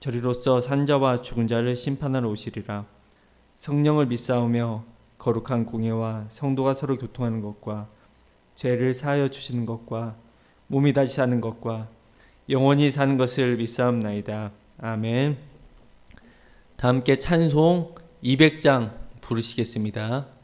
저리로서 산자와 죽은 자를 심판하러 오시리라. 성령을 믿사오며 거룩한 공예와 성도가 서로 교통하는 것과 죄를 사하여 주시는 것과 몸이 다시 사는 것과 영원히 사는 것을 믿사옵나이다. 아멘. 다 함께 찬송 200장 부르시겠습니다.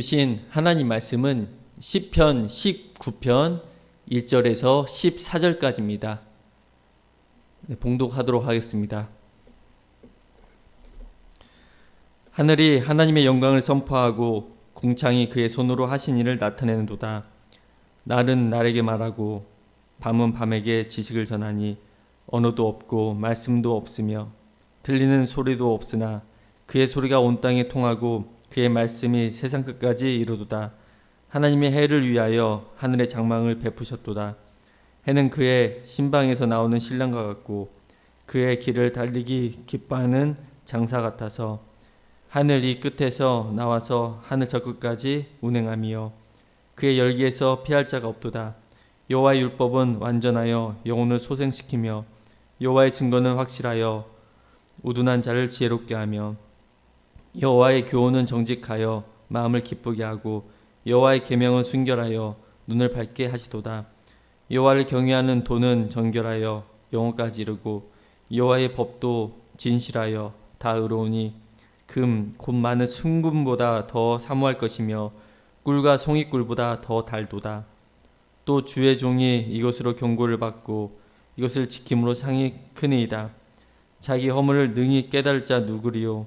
주신 하나님 말씀은 시편 19편 1절에서 14절까지입니다. 네, 봉독하도록 하겠습니다. 하늘이 하나님의 영광을 선포하고 궁창이 그의 손으로 하신 일을 나타내는도다. 날은 날에게 말하고 밤은 밤에게 지식을 전하니 언어도 없고 말씀도 없으며 들리는 소리도 없으나 그의 소리가 온 땅에 통하고 그의 말씀이 세상 끝까지 이르도다. 하나님의 해를 위하여 하늘의 장망을 베푸셨도다. 해는 그의 신방에서 나오는 신랑과 같고 그의 길을 달리기 기뻐하는 장사 같아서 하늘 이 끝에서 나와서 하늘 저 끝까지 운행하며 그의 열기에서 피할 자가 없도다. 여호와의 율법은 완전하여 영혼을 소생시키며 여호와의 증거는 확실하여 우둔한 자를 지혜롭게 하며 여호와의 교훈은 정직하여 마음을 기쁘게 하고 여호와의 계명은 순결하여 눈을 밝게 하시도다. 여호와를 경외하는 도는 정결하여 영혼까지 이르고 여호와의 법도 진실하여 다 의로우니 금 곧 많은 순금보다 더 사모할 것이며 꿀과 송이꿀보다 더 달도다. 또 주의 종이 이것으로 경고를 받고 이것을 지킴으로 상이 크니이다. 자기 허물을 능히 깨달을 자 누구리요?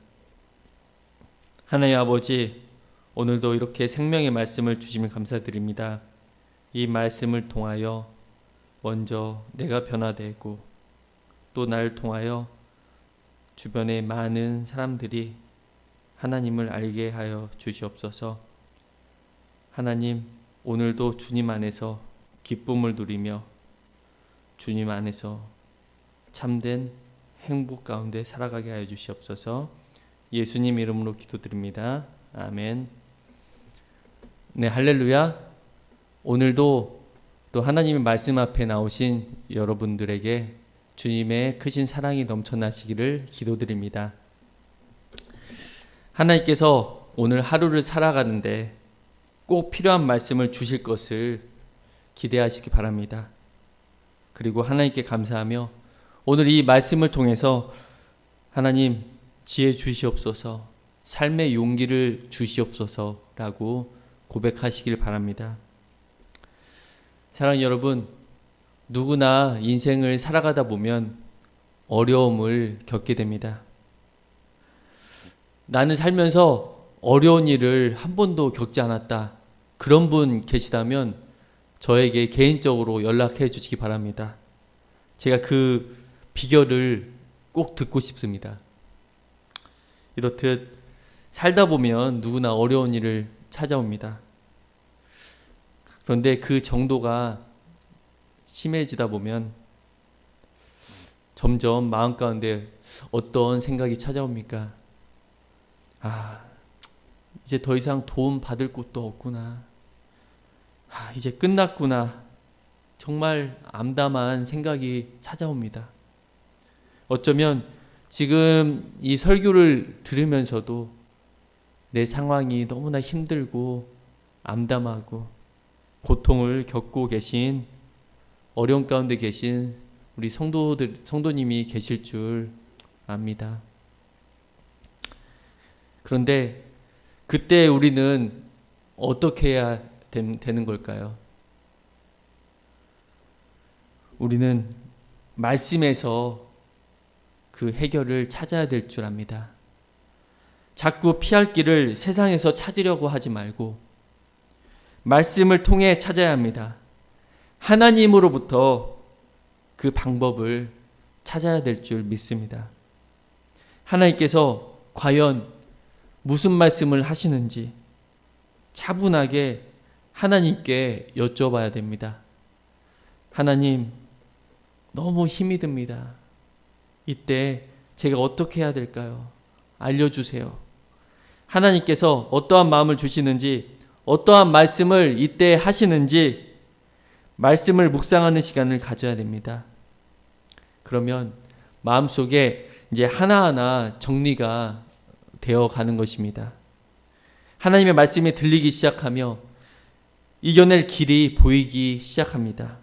하나님 아버지, 오늘도 이렇게 생명의 말씀을 주시면 감사드립니다. 이 말씀을 통하여 먼저 내가 변화되고 또 나를 통하여 주변의 많은 사람들이 하나님을 알게 하여 주시옵소서. 하나님, 오늘도 주님 안에서 기쁨을 누리며 주님 안에서 참된 행복 가운데 살아가게 하여 주시옵소서. 예수님 이름으로 기도드립니다. 아멘. 네, 할렐루야. 오늘도 또 하나님의 말씀 앞에 나오신 여러분들에게 주님의 크신 사랑이 넘쳐나시기를 기도드립니다. 하나님께서 오늘 하루를 살아가는데 꼭 필요한 말씀을 주실 것을 기대하시기 바랍니다. 그리고 하나님께 감사하며 오늘 이 말씀을 통해서 하나님 지혜 주시옵소서, 삶의 용기를 주시옵소서라고 고백하시길 바랍니다. 사랑 여러분, 누구나 인생을 살아가다 보면 어려움을 겪게 됩니다. 나는 살면서 어려운 일을 한 번도 겪지 않았다. 그런 분 계시다면 저에게 개인적으로 연락해 주시기 바랍니다. 제가 그 비결을 꼭 듣고 싶습니다. 이렇듯 살다 보면 누구나 어려운 일을 찾아옵니다. 그런데 그 정도가 심해지다 보면 점점 마음 가운데 어떤 생각이 찾아옵니까? 아, 이제 더 이상 도움 받을 곳도 없구나. 아, 이제 끝났구나. 정말 암담한 생각이 찾아옵니다. 어쩌면 지금 이 설교를 들으면서도 내 상황이 너무나 힘들고 암담하고 고통을 겪고 계신 어려운 가운데 계신 우리 성도들 성도님이 계실 줄 압니다. 그런데 그때 우리는 어떻게 해야 됨- 되는 걸까요? 우리는 말씀에서 그 해결을 찾아야 될 줄 압니다. 자꾸 피할 길을 세상에서 찾으려고 하지 말고 말씀을 통해 찾아야 합니다. 하나님으로부터 그 방법을 찾아야 될 줄 믿습니다. 하나님께서 과연 무슨 말씀을 하시는지 차분하게 하나님께 여쭤봐야 됩니다. 하나님, 너무 힘이 듭니다. 이때 제가 어떻게 해야 될까요? 알려주세요. 하나님께서 어떠한 마음을 주시는지, 어떠한 말씀을 이때 하시는지, 말씀을 묵상하는 시간을 가져야 됩니다. 그러면 마음속에 이제 하나하나 정리가 되어 가는 것입니다. 하나님의 말씀이 들리기 시작하며 이겨낼 길이 보이기 시작합니다.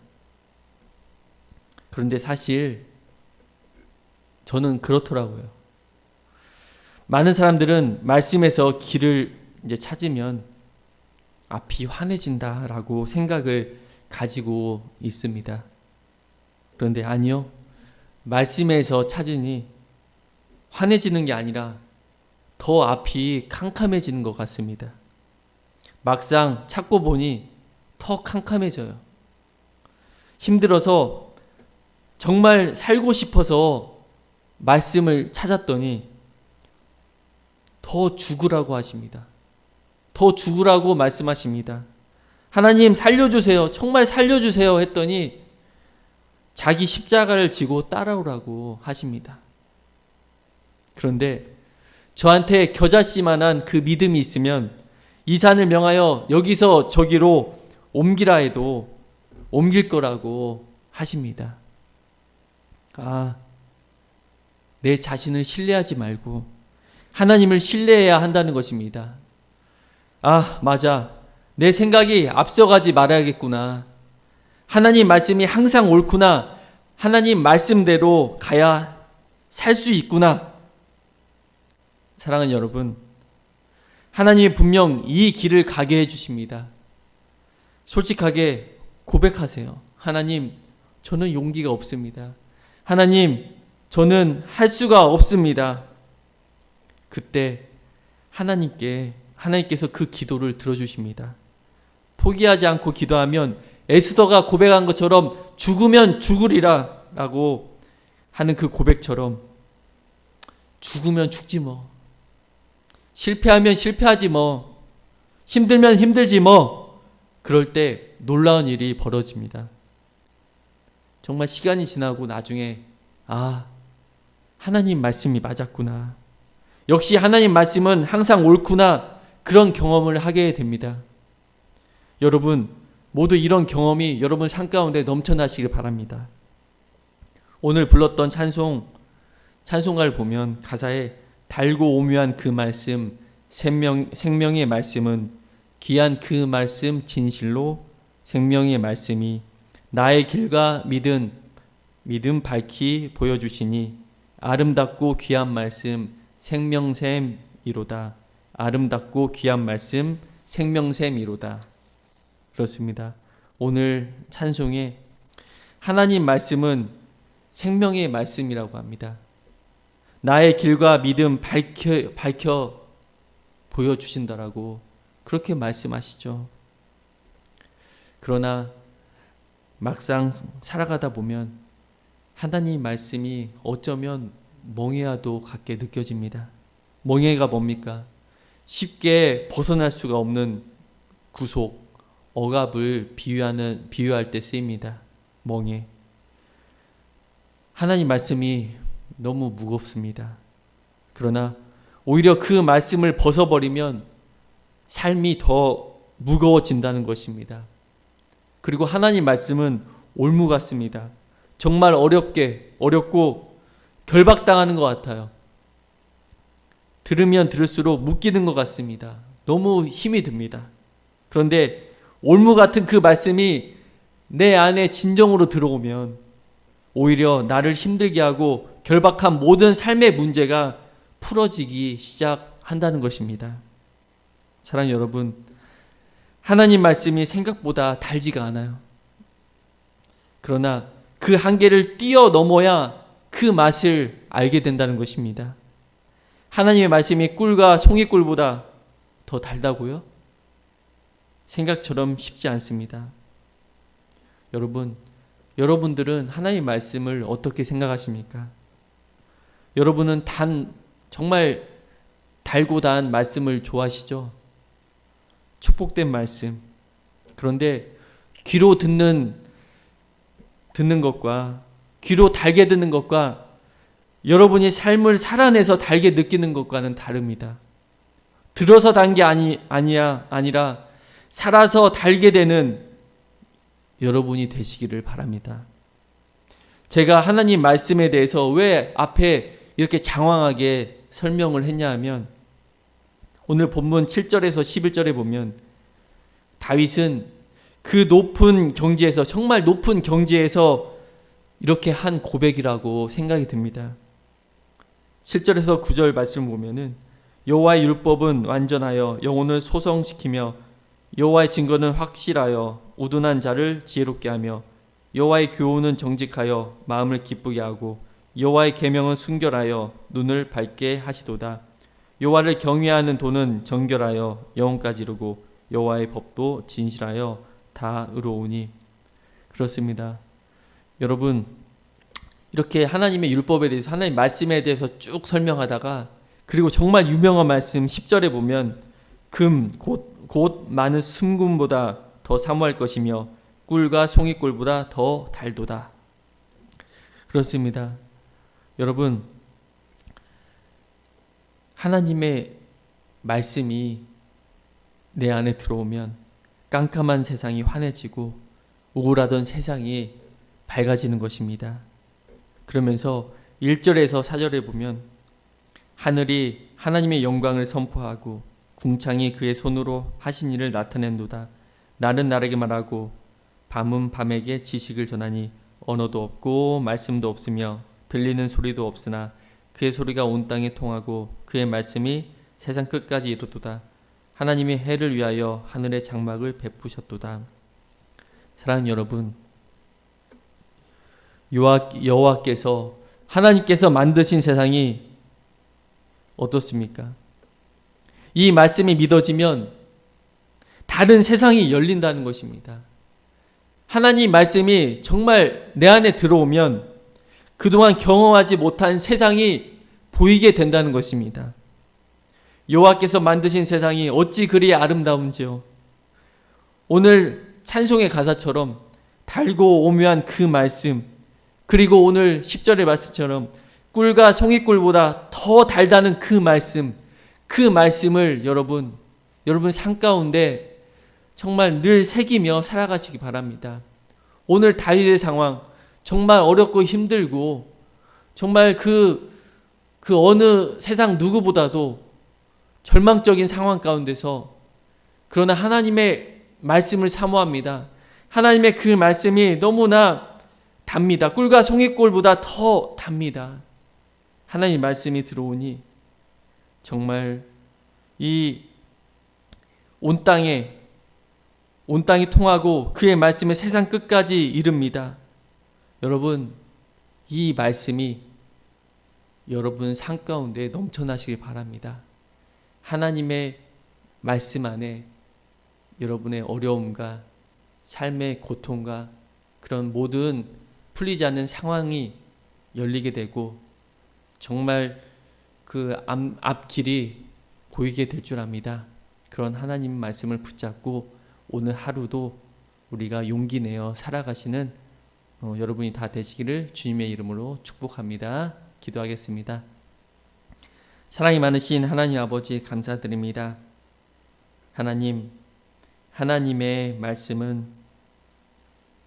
그런데 사실 저는 그렇더라고요. 많은 사람들은 말씀에서 길을 이제 찾으면 앞이 환해진다라고 생각을 가지고 있습니다. 그런데 아니요. 말씀에서 찾으니 환해지는 게 아니라 더 앞이 캄캄해지는 것 같습니다. 막상 찾고 보니 더 캄캄해져요. 힘들어서 정말 살고 싶어서 말씀을 찾았더니 더 죽으라고 하십니다. 더 죽으라고 말씀하십니다. 하나님 살려주세요. 정말 살려주세요. 했더니 자기 십자가를 지고 따라오라고 하십니다. 그런데 저한테 겨자씨만한 그 믿음이 있으면 이 산을 명하여 여기서 저기로 옮기라 해도 옮길 거라고 하십니다. 아, 내 자신을 신뢰하지 말고 하나님을 신뢰해야 한다는 것입니다. 아, 맞아. 내 생각이 앞서가지 말아야겠구나. 하나님 말씀이 항상 옳구나. 하나님 말씀대로 가야 살 수 있구나. 사랑하는 여러분, 하나님이 분명 이 길을 가게 해주십니다. 솔직하게 고백하세요. 하나님, 저는 용기가 없습니다. 하나님, 저는 할 수가 없습니다. 그때 하나님께, 하나님께서 그 기도를 들어주십니다. 포기하지 않고 기도하면 에스더가 고백한 것처럼 죽으면 죽으리라 라고 하는 그 고백처럼 죽으면 죽지 뭐. 실패하면 실패하지 뭐. 힘들면 힘들지 뭐. 그럴 때 놀라운 일이 벌어집니다. 정말 시간이 지나고 나중에 아, 하나님 말씀이 맞았구나. 역시 하나님 말씀은 항상 옳구나. 그런 경험을 하게 됩니다. 여러분, 모두 이런 경험이 여러분 삶 가운데 넘쳐나시길 바랍니다. 오늘 불렀던 찬송, 찬송가를 보면 가사에 달고 오묘한 그 말씀, 생명, 생명의 말씀은 귀한 그 말씀 진실로 생명의 말씀이 나의 길과 믿음, 믿음 밝히 보여주시니 아름답고 귀한 말씀 생명샘이로다. 아름답고 귀한 말씀 생명샘이로다. 그렇습니다. 오늘 찬송에 하나님 말씀은 생명의 말씀이라고 합니다. 나의 길과 믿음 밝혀, 밝혀 보여주신다라고 그렇게 말씀하시죠. 그러나 막상 살아가다 보면 하나님 말씀이 어쩌면 멍해와도 같게 느껴집니다. 멍해가 뭡니까? 쉽게 벗어날 수가 없는 구속, 억압을 비유하는 비유할 때 쓰입니다. 멍해. 하나님 말씀이 너무 무겁습니다. 그러나 오히려 그 말씀을 벗어버리면 삶이 더 무거워진다는 것입니다. 그리고 하나님 말씀은 올무 같습니다. 정말 어렵게 어렵고 결박당하는 것 같아요. 들으면 들을수록 묶이는 것 같습니다. 너무 힘이 듭니다. 그런데 올무 같은 그 말씀이 내 안에 진정으로 들어오면 오히려 나를 힘들게 하고 결박한 모든 삶의 문제가 풀어지기 시작한다는 것입니다. 사랑하는 여러분, 하나님 말씀이 생각보다 달지가 않아요. 그러나 그 한계를 뛰어넘어야 그 맛을 알게 된다는 것입니다. 하나님의 말씀이 꿀과 송이꿀보다 더 달다고요? 생각처럼 쉽지 않습니다. 여러분, 여러분들은 하나님의 말씀을 어떻게 생각하십니까? 여러분은 단, 정말 달고 단 말씀을 좋아하시죠? 축복된 말씀. 그런데 귀로 듣는, 듣는 것과 귀로 달게 듣는 것과 여러분이 삶을 살아내서 달게 느끼는 것과는 다릅니다. 들어서 단 게 아니, 아니야, 아니라 살아서 달게 되는 여러분이 되시기를 바랍니다. 제가 하나님 말씀에 대해서 왜 앞에 이렇게 장황하게 설명을 했냐 하면 오늘 본문 7절에서 11절에 보면 다윗은 그 높은 경지에서 정말 높은 경지에서 이렇게 한 고백이라고 생각이 듭니다. 7절에서 9절 말씀 보면은 여호와의 율법은 완전하여 영혼을 소성시키며 여호와의 증거는 확실하여 우둔한 자를 지혜롭게 하며 여호와의 교훈은 정직하여 마음을 기쁘게 하고 여호와의 계명은 순결하여 눈을 밝게 하시도다. 여호와를 경외하는 도는 정결하여 영혼까지 이르고 여호와의 법도 진실하여 다 의로우니 그렇습니다. 여러분 이렇게 하나님의 율법에 대해서 하나님 말씀에 대해서 쭉 설명하다가 그리고 정말 유명한 말씀 10절에 보면 금 곧 곧 많은 순금보다 더 사모할 것이며 꿀과 송이꿀보다 더 달도다. 그렇습니다. 여러분 하나님의 말씀이 내 안에 들어오면 깜깜한 세상이 환해지고 우울하던 세상이 밝아지는 것입니다. 그러면서 1절에서 4절에 보면 하늘이 하나님의 영광을 선포하고 궁창이 그의 손으로 하신 일을 나타낸도다. 날은 날에게 말하고 밤은 밤에게 지식을 전하니 언어도 없고 말씀도 없으며 들리는 소리도 없으나 그의 소리가 온 땅에 통하고 그의 말씀이 세상 끝까지 이르도다. 하나님이 해를 위하여 하늘의 장막을 베푸셨도다. 사랑하는 여러분, 여호와, 여호와 께서 하나님께서 만드신 세상이 어떻습니까? 이 말씀이 믿어지면 다른 세상이 열린다는 것입니다. 하나님 말씀이 정말 내 안에 들어오면 그동안 경험하지 못한 세상이 보이게 된다는 것입니다. 여호와께서 만드신 세상이 어찌 그리 아름다운지요. 오늘 찬송의 가사처럼 달고 오묘한 그 말씀 그리고 오늘 10절의 말씀처럼 꿀과 송이꿀보다 더 달다는 그 말씀 그 말씀을 여러분 여러분 삶 가운데 정말 늘 새기며 살아가시기 바랍니다. 오늘 다윗의 상황 정말 어렵고 힘들고 정말 그, 그 어느 세상 누구보다도 절망적인 상황 가운데서 그러나 하나님의 말씀을 사모합니다. 하나님의 그 말씀이 너무나 답니다. 꿀과 송이꿀보다 더 답니다. 하나님 말씀이 들어오니 정말 이 온 땅에 온 땅이 통하고 그의 말씀이 세상 끝까지 이릅니다. 여러분 이 말씀이 여러분 삶 가운데 넘쳐나시길 바랍니다. 하나님의 말씀 안에 여러분의 어려움과 삶의 고통과 그런 모든 풀리지 않는 상황이 열리게 되고 정말 그 앞 길이 보이게 될 줄 압니다. 그런 하나님 말씀을 붙잡고 오늘 하루도 우리가 용기 내어 살아가시는 어, 여러분이 다 되시기를 주님의 이름으로 축복합니다. 기도하겠습니다. 사랑이 많으신 하나님 아버지 감사드립니다. 하나님, 하나님의 말씀은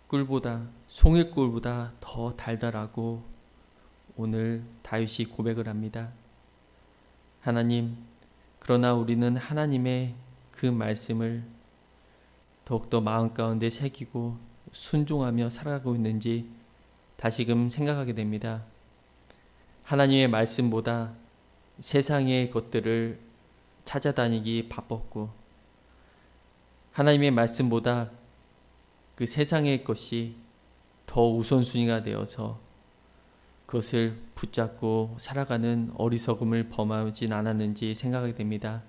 꿀보다 송일 꿀보다 더 달달하고 오늘 다윗이 고백을 합니다. 하나님, 그러나 우리는 하나님의 그 말씀을 더욱더 마음 가운데 새기고 순종하며 살아가고 있는지 다시금 생각하게 됩니다. 하나님의 말씀보다 세상의 것들을 찾아다니기 바빴고 하나님의 말씀보다 그 세상의 것이 더 우선순위가 되어서 그것을 붙잡고 살아가는 어리석음을 범하진 않았는지 생각하게 됩니다.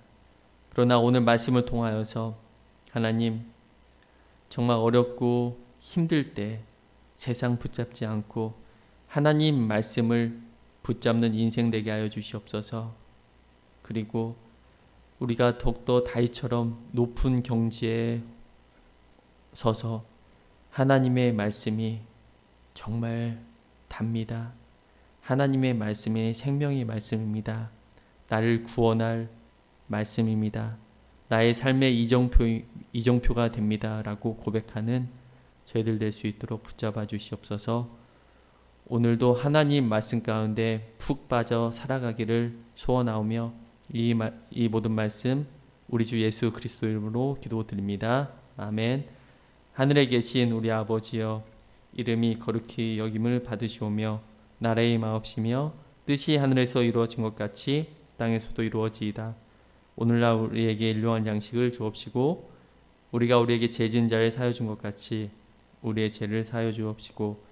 그러나 오늘 말씀을 통하여서 하나님 정말 어렵고 힘들 때 세상 붙잡지 않고 하나님 말씀을 붙잡는 인생 되게 하여 주시옵소서. 그리고 우리가 더욱더 다이처럼 높은 경지에 서서 하나님의 말씀이 정말 답니다. 하나님의 말씀이 생명의 말씀입니다. 나를 구원할 말씀입니다. 나의 삶의 이정표, 이정표가 됩니다 라고 고백하는 저희들 될 수 있도록 붙잡아 주시옵소서. 오늘도 하나님 말씀 가운데 푹 빠져 살아가기를 소원하오며 이, 마, 이 모든 말씀 우리 주 예수 그리스도 이름으로 기도드립니다. 아멘. 하늘에 계신 우리 아버지여 이름이 거룩히 여김을 받으시오며 나라의 마옵시며 뜻이 하늘에서 이루어진 것 같이 땅에서도 이루어지이다. 오늘날 우리에게 일용할 양식을 주옵시고 우리가 우리에게 죄진 자를 사여 준 것 같이 우리의 죄를 사여 주옵시고